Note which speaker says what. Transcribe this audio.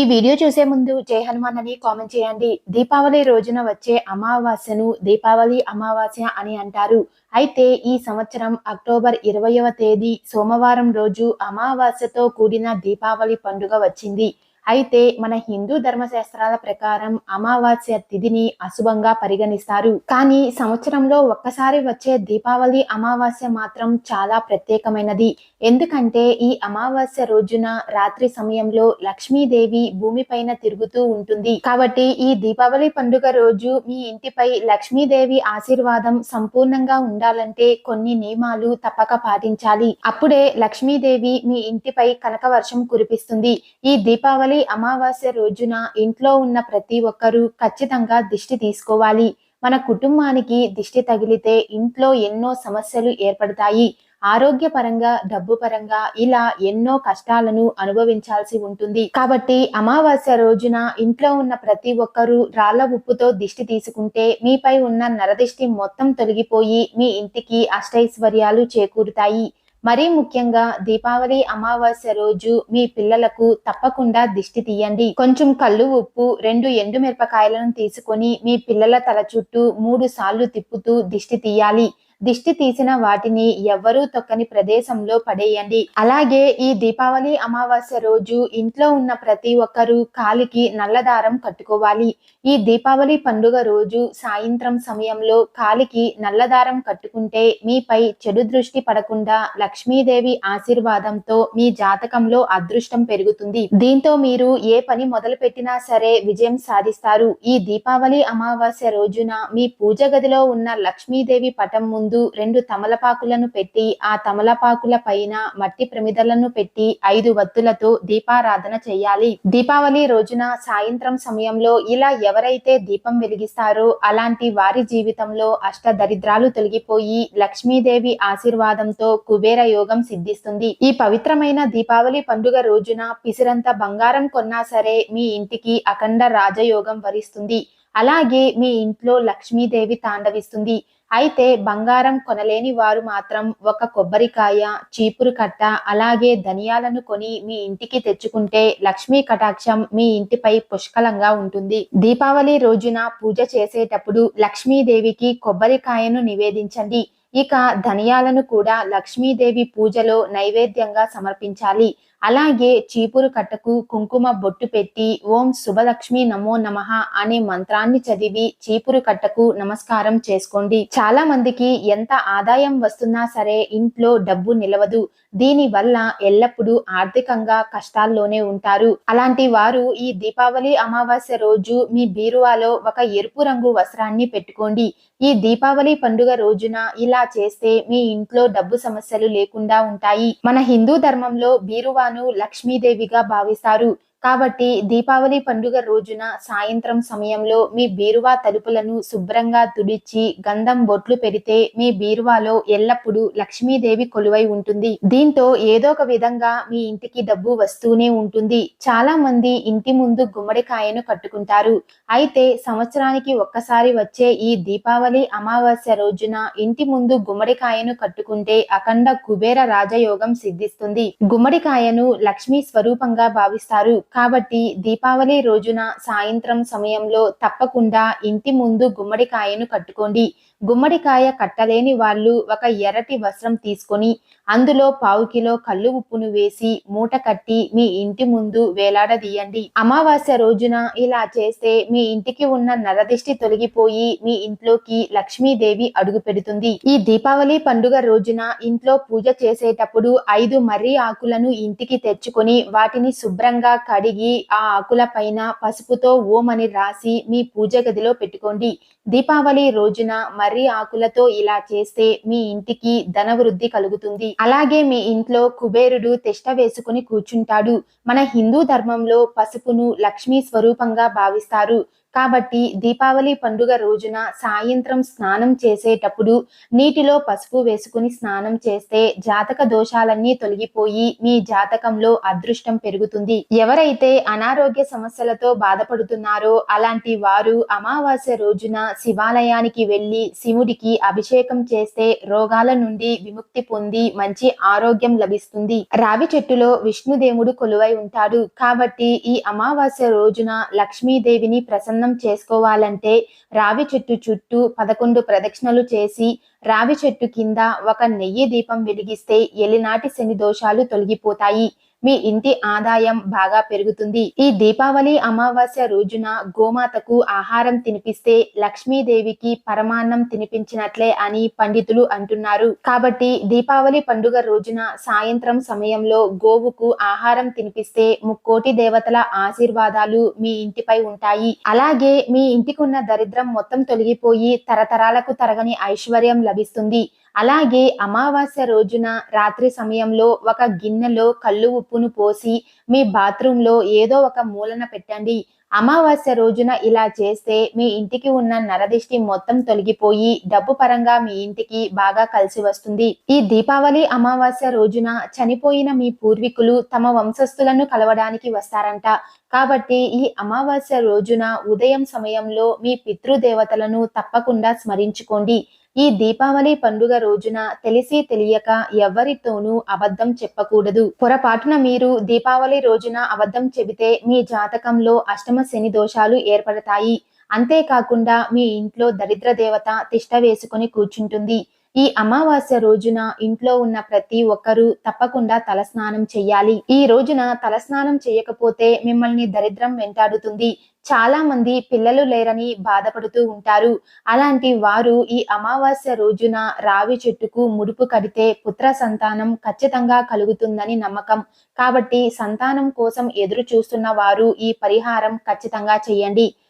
Speaker 1: ఈ వీడియో చూసే ముందు జై హనుమాన్ అని కామెంట్ చేయండి. దీపావళి రోజున వచ్చే అమావాస్యను దీపావళి అమావాస్య అని అంటారు. అయితే ఈ సంవత్సరం అక్టోబర్ ఇరవయవ తేదీ సోమవారం రోజు అమావాస్యతో కూడిన దీపావళి పండుగ వచ్చింది. అయితే మన హిందూ ధర్మశాస్త్రాల ప్రకారం అమావాస్య తిథిని అశుభంగా పరిగణిస్తారు. కానీ సంవత్సరంలో ఒక్కసారి వచ్చే దీపావళి అమావాస్య మాత్రం చాలా ప్రత్యేకమైనది. ఎందుకంటే ఈ అమావాస్య రోజున రాత్రి సమయంలో లక్ష్మీదేవి భూమిపైన తిరుగుతూ ఉంటుంది. కాబట్టి ఈ దీపావళి పండుగ రోజు మీ ఇంటిపై లక్ష్మీదేవి ఆశీర్వాదం సంపూర్ణంగా ఉండాలంటే కొన్ని నియమాలు తప్పక పాటించాలి. అప్పుడే లక్ష్మీదేవి మీ ఇంటిపై కనక వర్షం కురిపిస్తుంది. ఈ దీపావళి అమావాస్య రోజున ఇంట్లో ఉన్న ప్రతి ఒక్కరూ ఖచ్చితంగా దిష్టి తీసుకోవాలి. మన కుటుంబానికి దిష్టి తగిలితే ఇంట్లో ఎన్నో సమస్యలు ఏర్పడతాయి. ఆరోగ్యపరంగా డబ్బు పరంగా ఇలా ఎన్నో కష్టాలను అనుభవించాల్సి ఉంటుంది. కాబట్టి అమావాస్య రోజున ఇంట్లో ఉన్న ప్రతి ఒక్కరూ రాళ్ళ ఉప్పుతో దిష్టి తీసుకుంటే మీపై ఉన్న నరదిష్టి మొత్తం తొలగిపోయి మీ ఇంటికి అష్టైశ్వర్యాలు చేకూరుతాయి. మరీ ముఖ్యంగా దీపావళి అమావాస్య రోజు మీ పిల్లలకు తప్పకుండా దిష్టి తీయండి. కొంచెం కళ్ళు ఉప్పు రెండు ఎండు మిరపకాయలను తీసుకొని మీ పిల్లల తల చుట్టూ మూడు సార్లు తిప్పుతూ దిష్టి తీయాలి. దిష్టి తీసిన వాటిని ఎవ్వరూ తొక్కని ప్రదేశంలో పడేయండి. అలాగే ఈ దీపావళి అమావాస్య రోజు ఇంట్లో ఉన్న ప్రతి ఒక్కరూ కాలికి నల్లదారం కట్టుకోవాలి. ఈ దీపావళి పండుగ రోజు సాయంత్రం సమయంలో కాలికి నల్లదారం కట్టుకుంటే మీపై చెడు దృష్టి పడకుండా లక్ష్మీదేవి ఆశీర్వాదంతో మీ జాతకంలో అదృష్టం పెరుగుతుంది. దీంతో మీరు ఏ పని మొదలు పెట్టినా సరే విజయం సాధిస్తారు. ఈ దీపావళి అమావాస్య రోజున మీ పూజ గదిలో ఉన్న లక్ష్మీదేవి పటం ముందు రెండు తమలపాకులను పెట్టి ఆ తమలపాకుల పైన మట్టి ప్రమిదలను పెట్టి ఐదు వత్తులతో దీపారాధన చేయాలి. దీపావళి రోజున సాయంత్రం సమయంలో ఇలా ఎవరైతే దీపం వెలిగిస్తారో అలాంటి వారి జీవితంలో అష్ట దరిద్రాలు తొలగిపోయి లక్ష్మీదేవి ఆశీర్వాదంతో కుబేర యోగం సిద్ధిస్తుంది. ఈ పవిత్రమైన దీపావళి పండుగ రోజున పిసిరంత బంగారం కొన్నా సరే మీ ఇంటికి అఖండ రాజయోగం వరిస్తుంది. అలాగే మీ ఇంట్లో లక్ష్మీదేవి తాండవిస్తుంది. అయితే బంగారం కొనలేని వారు మాత్రం ఒక కొబ్బరికాయ చీపురు కట్ట అలాగే ధనియాలను కొని మీ ఇంటికి తెచ్చుకుంటే లక్ష్మీ కటాక్షం మీ ఇంటిపై పుష్కలంగా ఉంటుంది. దీపావళి రోజున పూజ చేసేటప్పుడు లక్ష్మీదేవికి కొబ్బరికాయను నివేదించండి. ఇక ధనియాలను కూడా లక్ష్మీదేవి పూజలో నైవేద్యంగా సమర్పించాలి. అలాగే చీపురు కట్టకు కుంకుమ బొట్టు పెట్టి ఓం శుభలక్ష్మి నమో నమః అనే మంత్రాన్ని చదివి చీపురు కట్టకు నమస్కారం చేసుకోండి. చాలా మందికి ఎంత ఆదాయం వస్తున్నా సరే ఇంట్లో డబ్బు నిలవదు. దీని వల్ల ఎల్లప్పుడూ ఆర్థికంగా కష్టాల్లోనే ఉంటారు. అలాంటి వారు ఈ దీపావళి అమావాస్య రోజు మీ బీరువాలో ఒక ఎరుపు రంగు వస్త్రాన్ని పెట్టుకోండి. ఈ దీపావళి పండుగ రోజున ఇలా చేస్తే మీ ఇంట్లో డబ్బు సమస్యలు లేకుండా ఉంటాయి. మన హిందూ ధర్మంలో బీరువా బీరువాను లక్ష్మీదేవిగా భావిస్తారు. కాబట్టి దీపావళి పండుగ రోజున సాయంత్రం సమయంలో మీ బీరువా తలుపులను శుభ్రంగా తుడిచి గంధం బొట్లు పెడితే మీ బీరువాలో ఎల్లప్పుడూ లక్ష్మీదేవి కొలువై ఉంటుంది. దీంతో ఏదో ఒక విధంగా మీ ఇంటికి డబ్బు వస్తూనే ఉంటుంది. చాలా మంది ఇంటి ముందు గుమ్మడికాయను కట్టుకుంటారు. అయితే సంవత్సరానికి ఒక్కసారి వచ్చే ఈ దీపావళి అమావాస్య రోజున ఇంటి ముందు గుమ్మడికాయను కట్టుకుంటే అఖండ కుబేర రాజయోగం సిద్ధిస్తుంది. గుమ్మడికాయను లక్ష్మీ స్వరూపంగా భావిస్తారు. కాబట్టి దీపావళి రోజున సాయంత్రం సమయంలో తప్పకుండా ఇంటి ముందు గుమ్మడికాయను కట్టుకోండి. గుమ్మడికాయ కట్టలేని వాళ్ళు ఒక ఎర్రటి వస్త్రం తీసుకొని అందులో పావు కిలో కళ్ళు ఉప్పును వేసి మూట కట్టి మీ ఇంటి ముందు వేలాడదీయండి. అమావాస్య రోజున ఇలా చేస్తే మీ ఇంటికి ఉన్న నరదిష్టి తొలగిపోయి మీ ఇంట్లోకి లక్ష్మీదేవి అడుగు పెడుతుంది. ఈ దీపావళి పండుగ రోజున ఇంట్లో పూజ చేసేటప్పుడు ఐదు మర్రి ఆకులను ఇంటికి తెచ్చుకొని వాటిని శుభ్రంగా కడిగి ఆ ఆకుల పైన పసుపుతో ఓం అని రాసి మీ పూజ గదిలో పెట్టుకోండి. దీపావళి రోజున మర్రి ఆకులతో ఇలా చేస్తే మీ ఇంటికి ధనవృద్ధి కలుగుతుంది. అలాగే మీ ఇంట్లో కుబేరుడు తిష్ట వేసుకుని కూర్చుంటాడు. మన హిందూ ధర్మంలో పసుపును లక్ష్మీ స్వరూపంగా భావిస్తారు. కాబట్టి దీపావళి పండుగ రోజున సాయంత్రం స్నానం చేసేటప్పుడు నీటిలో పసుపు వేసుకుని స్నానం చేస్తే జాతక దోషాలన్నీ తొలగిపోయి మీ జాతకంలో అదృష్టం పెరుగుతుంది. ఎవరైతే అనారోగ్య సమస్యలతో బాధపడుతున్నారో అలాంటి వారు అమావాస్య రోజున శివాలయానికి వెళ్ళి శివుడికి అభిషేకం చేస్తే రోగాల నుండి విముక్తి పొంది మంచి ఆరోగ్యం లభిస్తుంది. రావి చెట్టులో విష్ణుదేవుడు కొలువై ఉంటాడు. కాబట్టి ఈ అమావాస్య రోజున లక్ష్మీదేవిని ప్రసన్న చేసుకోవాలంటే రావి చెట్టు చుట్టూ పదకొండు ప్రదక్షిణలు చేసి రావి చెట్టు కింద ఒక నెయ్యి దీపం వెలిగిస్తే ఎలినాటి శని దోషాలు తొలగిపోతాయి. మీ ఇంటి ఆదాయం బాగా పెరుగుతుంది. ఈ దీపావళి అమావాస్య రోజున గోమాతకు ఆహారం తినిపిస్తే లక్ష్మీదేవికి పరమాన్నం తినిపించినట్లే అని పండితులు అంటున్నారు. కాబట్టి దీపావళి పండుగ రోజున సాయంత్రం సమయంలో గోవుకు ఆహారం తినిపిస్తే ముక్కోటి దేవతల ఆశీర్వాదాలు మీ ఇంటిపై ఉంటాయి. అలాగే మీ ఇంటికి ఉన్న దరిద్రం మొత్తం తొలగిపోయి తరతరాలకు తరగని ఐశ్వర్యం లభిస్తుంది. అలాగే అమావాస్య రోజున రాత్రి సమయంలో ఒక గిన్నెలో కళ్ళు ఉప్పును పోసి మీ బాత్రూంలో ఏదో ఒక మూలన పెట్టండి. అమావాస్య రోజున ఇలా చేస్తే మీ ఇంటికి ఉన్న నరదిష్టి మొత్తం తొలగిపోయి డబ్బు పరంగా మీ ఇంటికి బాగా కలిసి వస్తుంది. ఈ దీపావళి అమావాస్య రోజున చనిపోయిన మీ పూర్వీకులు తమ వంశస్థులను కలవడానికి వస్తారంట. కాబట్టి ఈ అమావాస్య రోజున ఉదయం సమయంలో మీ పితృదేవతలను తప్పకుండా స్మరించుకోండి. ఈ దీపావళి పండుగ రోజున తెలిసి తెలియక ఎవరితోనూ అబద్ధం చెప్పకూడదు. పొరపాటున మీరు దీపావళి రోజున అబద్ధం చెబితే మీ జాతకంలో అష్టమ శని దోషాలు ఏర్పడతాయి. అంతేకాకుండా మీ ఇంట్లో దరిద్ర దేవత తిష్ట వేసుకొని కూర్చుంటుంది. ఈ అమావాస్య రోజున ఇంట్లో ఉన్న ప్రతి ఒక్కరూ తప్పకుండా తలస్నానం చెయ్యాలి. ఈ రోజున తలస్నానం చేయకపోతే మిమ్మల్ని దరిద్రం వెంటాడుతుంది. చాలా మంది పిల్లలు లేరని బాధపడుతూ ఉంటారు. అలాంటి వారు ఈ అమావాస్య రోజున రావి చెట్టుకు ముడుపు కడితే పుత్ర సంతానం ఖచ్చితంగా కలుగుతుందని నమ్మకం. కాబట్టి సంతానం కోసం ఎదురు చూస్తున్న వారు ఈ పరిహారం ఖచ్చితంగా చేయండి